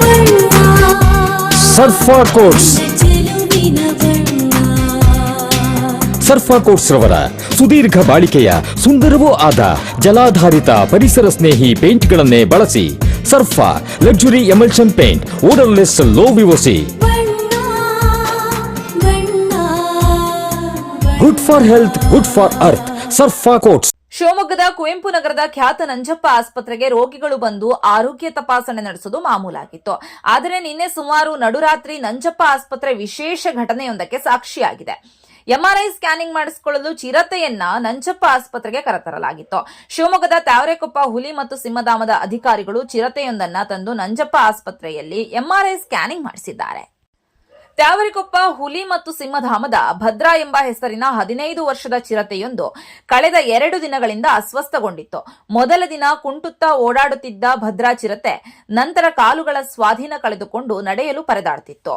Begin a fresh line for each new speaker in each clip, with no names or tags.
ಬಣ್ಣ
ಸರ್ಫಾ ಕೋಟ್ಸ್ ರವರ ಸುದೀರ್ಘ ಬಾಳಿಕೆಯ ಸುಂದರವೂ ಆದ ಜಲಾಧಾರಿತ ಪರಿಸರ ಸ್ನೇಹಿ ಪೇಂಟ್ಗಳನ್ನೇ ಬಳಸಿ Surfa luxury emulsion paint odourless low VOC
ಬಣ್ಣ ಬಣ್ಣ
good for health good for earth Surfa coats
ಶಿವಮೊಗ್ಗದ ಕುವೆಂಪು ನಗರದ ಖ್ಯಾತ ನಂಜಪ್ಪ ಆಸ್ಪತ್ರೆಗೆ ರೋಗಿಗಳು ಬಂದು ಆರೋಗ್ಯ ತಪಾಸಣೆ ನಡೆಸೋದು ಮಾಮೂಲಾಗಿತ್ತು. ಆದರೆ ನಿನ್ನೆ ಸುಮಾರು ನಡುರಾತ್ರಿ ನಂಜಪ್ಪ ಆಸ್ಪತ್ರೆ ವಿಶೇಷ ಘಟನೆಯೊಂದಕ್ಕೆ ಸಾಕ್ಷಿಯಾಗಿದೆ. ಎಂಆರ್ಐ ಸ್ಕ್ಯಾನಿಂಗ್ ಮಾಡಿಸಿಕೊಳ್ಳಲು ಚಿರತೆಯನ್ನ ನಂಜಪ್ಪ ಆಸ್ಪತ್ರೆಗೆ ಕರೆತರಲಾಗಿತ್ತು. ಶಿವಮೊಗ್ಗದ ತಾವರೆಕೊಪ್ಪ ಹುಲಿ ಮತ್ತು ಸಿಂಹಧಾಮದ ಅಧಿಕಾರಿಗಳು ಚಿರತೆಯೊಂದನ್ನ ತಂದು ನಂಜಪ್ಪ ಆಸ್ಪತ್ರೆಯಲ್ಲಿ ಎಂಆರ್ಐ ಸ್ಕ್ಯಾನಿಂಗ್ ಮಾಡಿಸಿದ್ದಾರೆ. ತ್ಯಾವರಿಕೊಪ್ಪ, ಹುಲಿ ಮತ್ತು ಸಿಂಹಧಾಮದ ಭದ್ರಾ ಎಂಬ ಹೆಸರಿನ ಹದಿನೈದು ವರ್ಷದ ಚಿರತೆಯೊಂದು ಕಳೆದ ಎರಡು ದಿನಗಳಿಂದ ಅಸ್ವಸ್ಥಗೊಂಡಿತ್ತು. ಮೊದಲ ದಿನ ಕುಂಟುತ್ತಾ ಓಡಾಡುತ್ತಿದ್ದ ಭದ್ರಾ ಚಿರತೆ ನಂತರ ಕಾಲುಗಳ ಸ್ವಾಧೀನ ಕಳೆದುಕೊಂಡು ನಡೆಯಲು ಪರದಾಡುತ್ತಿತ್ತು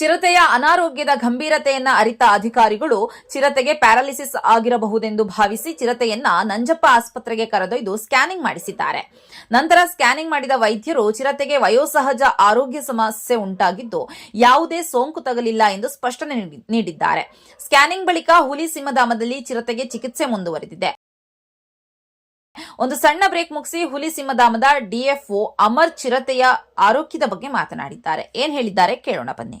ಚಿರತೆಯ ಅನಾರೋಗ್ಯದ ಗಂಭೀರತೆಯನ್ನ ಅರಿತ ಅಧಿಕಾರಿಗಳು ಚಿರತೆಗೆ ಪ್ಯಾರಾಲಿಸಿಸ್ ಆಗಿರಬಹುದೆಂದು ಭಾವಿಸಿ ಚಿರತೆಯನ್ನ ನಂಜಪ್ಪ ಆಸ್ಪತ್ರೆಗೆ ಕರೆದೊಯ್ದು ಸ್ಕ್ಯಾನಿಂಗ್ ಮಾಡಿಸಿದ್ದಾರೆ. ನಂತರ ಸ್ಕ್ಯಾನಿಂಗ್ ಮಾಡಿದ ವೈದ್ಯರು ಚಿರತೆಗೆ ವಯೋಸಹಜ ಆರೋಗ್ಯ ಸಮಸ್ಯೆ ಉಂಟಾಗಿದ್ದು ಯಾವುದೇ ಸೋಂಕು ತಗಲಿಲ್ಲ ಎಂದು ಸ್ಪಷ್ಟನೆ ನೀಡಿದ್ದಾರೆ. ಸ್ಕ್ಯಾನಿಂಗ್ ಬಳಿಕ ಹುಲಿ ಸಿಂಹಧಾಮದಲ್ಲಿ ಚಿರತೆಗೆ ಚಿಕಿತ್ಸೆ ಮುಂದುವರೆದಿದೆ. ಒಂದು ಸಣ್ಣ ಬ್ರೇಕ್ ಮುಗಿಸಿ ಹುಲಿ ಸಿಂಹಧಾಮದ ಡಿಎಫ್ಒ ಅಮರ್ ಚಿರತೆಯ ಆರೋಗ್ಯದ ಬಗ್ಗೆ ಮಾತನಾಡಿದ್ದಾರೆ. ಏನ್ ಹೇಳಿದ್ದಾರೆ ಕೇಳೋಣ ಬನ್ನಿ.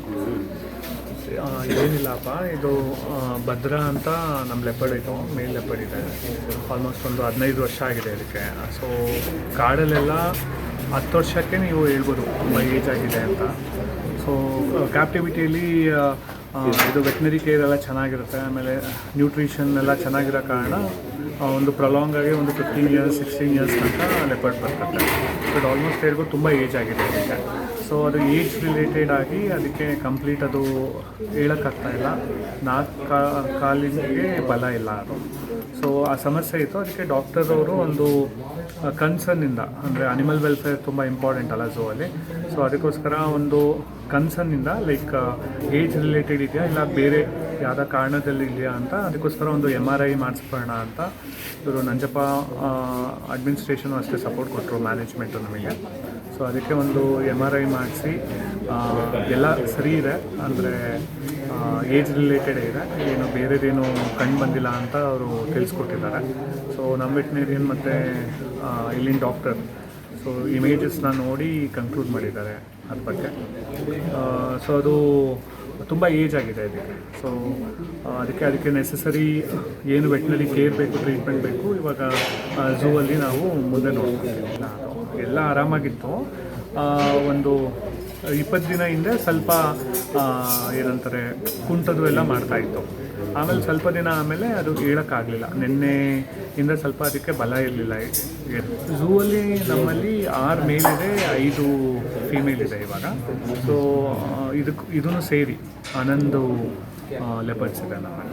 ಏನಿಲ್ಲಪ್ಪ ಇದು ಭದ್ರ ಅಂತ ನಮ್ಮ ಲೆಪರ್ಡ್ ಇದು, ಮೇಲ್ ಲೆಪರ್ಡ್ ಇದೆ. ಆಲ್ಮೋಸ್ಟ್ ಒಂದು ಹದಿನೈದು ವರ್ಷ ಆಗಿದೆ ಇದಕ್ಕೆ. ಸೊ ಕಾಡಲ್ಲೆಲ್ಲ ಹತ್ತು ವರ್ಷಕ್ಕೆ ನೀವು ಹೇಳ್ಬೋದು ತುಂಬ ಏಜ್ ಆಗಿದೆ ಅಂತ. ಸೊ ಕ್ಯಾಪ್ಟಿವಿಟಿಯಲ್ಲಿ ಇದು ವೆಟ್ನರಿ ಕೇರ್ ಎಲ್ಲ ಚೆನ್ನಾಗಿರುತ್ತೆ, ಆಮೇಲೆ ನ್ಯೂಟ್ರಿಷನ್ ಎಲ್ಲ ಚೆನ್ನಾಗಿರೋ ಕಾರಣ ಒಂದು ಪ್ರಲಾಂಗ್ ಆಗಿ ಒಂದು ಫಿಫ್ಟೀನ್ ಇಯರ್ಸ್ ಸಿಕ್ಸ್ಟೀನ್ ಇಯರ್ಸ್ ತನಕ ಲೆಪರ್ಡ್ ಬರ್ತದೆ. ಬಟ್ ಆಲ್ಮೋಸ್ಟ್ ಹೇಳ್ಬೋದು ತುಂಬ ಏಜ್ ಆಗಿದೆ ಅದಕ್ಕೆ. ಸೊ ಅದು ಏಜ್ ರಿಲೇಟೆಡ್ ಆಗಿ ಅದಕ್ಕೆ ಕಂಪ್ಲೀಟ್ ಅದು ಹೇಳೋಕ್ಕಾಗ್ತಾ ಇಲ್ಲ. ನಾಲ್ಕು ಕಾಲಿಗೆ ಬಲ ಇಲ್ಲ ಅದು. ಸೊ ಆ ಸಮಸ್ಯೆ ಇತ್ತು. ಅದಕ್ಕೆ ಡಾಕ್ಟರ್ ಅವರು ಒಂದು ಕನ್ಸರ್ನಿಂದ ಅಂದರೆ ಅನಿಮಲ್ ವೆಲ್ಫೇರ್ ತುಂಬ ಇಂಪಾರ್ಟೆಂಟ್ ಅಲ್ಲ ಝೋ ಅಲ್ಲಿ. ಸೊ ಅದಕ್ಕೋಸ್ಕರ ಒಂದು ಕನ್ಸರ್ನಿಂದ ಲೈಕ್ ಏಜ್ ರಿಲೇಟೆಡ್ ಇದೆಯಾ ಇಲ್ಲ ಬೇರೆ ಯಾವುದೋ ಕಾರಣದಲ್ಲಿ ಇದೆಯಾ ಅಂತ, ಅದಕ್ಕೋಸ್ಕರ ಒಂದು ಎಂ ಆರ್ ಐ ಮಾಡಿಸ್ಬೋಣ ಅಂತ. ಇವರು ನಂಜಪ್ಪ ಅಡ್ಮಿನಿಸ್ಟ್ರೇಷನು ಅಷ್ಟೇ ಸಪೋರ್ಟ್ ಕೊಟ್ಟರು ಮ್ಯಾನೇಜ್ಮೆಂಟು ನಮಗೆ. ಸೊ ಅದಕ್ಕೆ ಒಂದು ಎಂ ಆರ್ ಐ ಮಾಡಿಸಿ ಎಲ್ಲ ಸರಿ ಇದೆ. ಅಂದರೆ ಏಜ್ ರಿಲೇಟೆಡ್ ಇದೆ. ಏನು ಬೇರೆದೇನು ಕಂಡು ಬಂದಿಲ್ಲ ಅಂತ ಅವರು ತಿಳಿಸ್ಕೊಟ್ಟಿದ್ದಾರೆ. ಸೊ ನಮ್ಮ ವೆಟ್ನೇರಿಯನ್ ಮತ್ತು ಇಲ್ಲಿನ ಡಾಕ್ಟರ್ ಸೊ ಇಮೇಜಸ್ನ ನೋಡಿ ಕನ್ಕ್ಲೂಡ್ ಮಾಡಿದ್ದಾರೆ ಅದ್ರ ಬಗ್ಗೆ. ಸೊ ಅದು ತುಂಬ ಏಜ್ ಆಗಿದೆ ಅದಕ್ಕೆ ಸೊ ಅದಕ್ಕೆ ಅದಕ್ಕೆ ನೆಸಸರಿ ಏನು ವೆಟ್ನರಿ ಕೇರ್ ಬೇಕು ಟ್ರೀಟ್ಮೆಂಟ್ ಬೇಕು, ಇವಾಗ ಝೂ ಅಲ್ಲಿ ನಾವು ಮುಂದೆ ನೋಡ್ತೀವಿ ಎಲ್ಲ ಆರಾಮಾಗಿತ್ತು. ಒಂದು ಇಪ್ಪತ್ತು ದಿನ ಹಿಂದೆ ಸ್ವಲ್ಪ ಏನಂತಾರೆ ಕುಂಟದು ಎಲ್ಲ ಮಾಡ್ತಾ ಇತ್ತು. ಆಮೇಲೆ ಸ್ವಲ್ಪ ದಿನ ಆಮೇಲೆ ಅದು ಹೇಳೋಕ್ಕಾಗಲಿಲ್ಲ. ನಿನ್ನೆಯಿಂದ ಸ್ವಲ್ಪ ಅದಕ್ಕೆ ಬಲ ಇರಲಿಲ್ಲ. ಝೂ ಅಲ್ಲಿ ನಮ್ಮಲ್ಲಿ ಆರು ಮೇಲ್ ಇದೆ, ಐದು ಫೀಮೇಲ್ ಇದೆ ಇವಾಗ. ಸೊ ಇದಕ್ಕೆ ಇದೂ ಸೇರಿ ಹನ್ನೊಂದು ಲೆಪರ್ಸ್ ಇದೆ ನಮ್ಮಲ್ಲಿ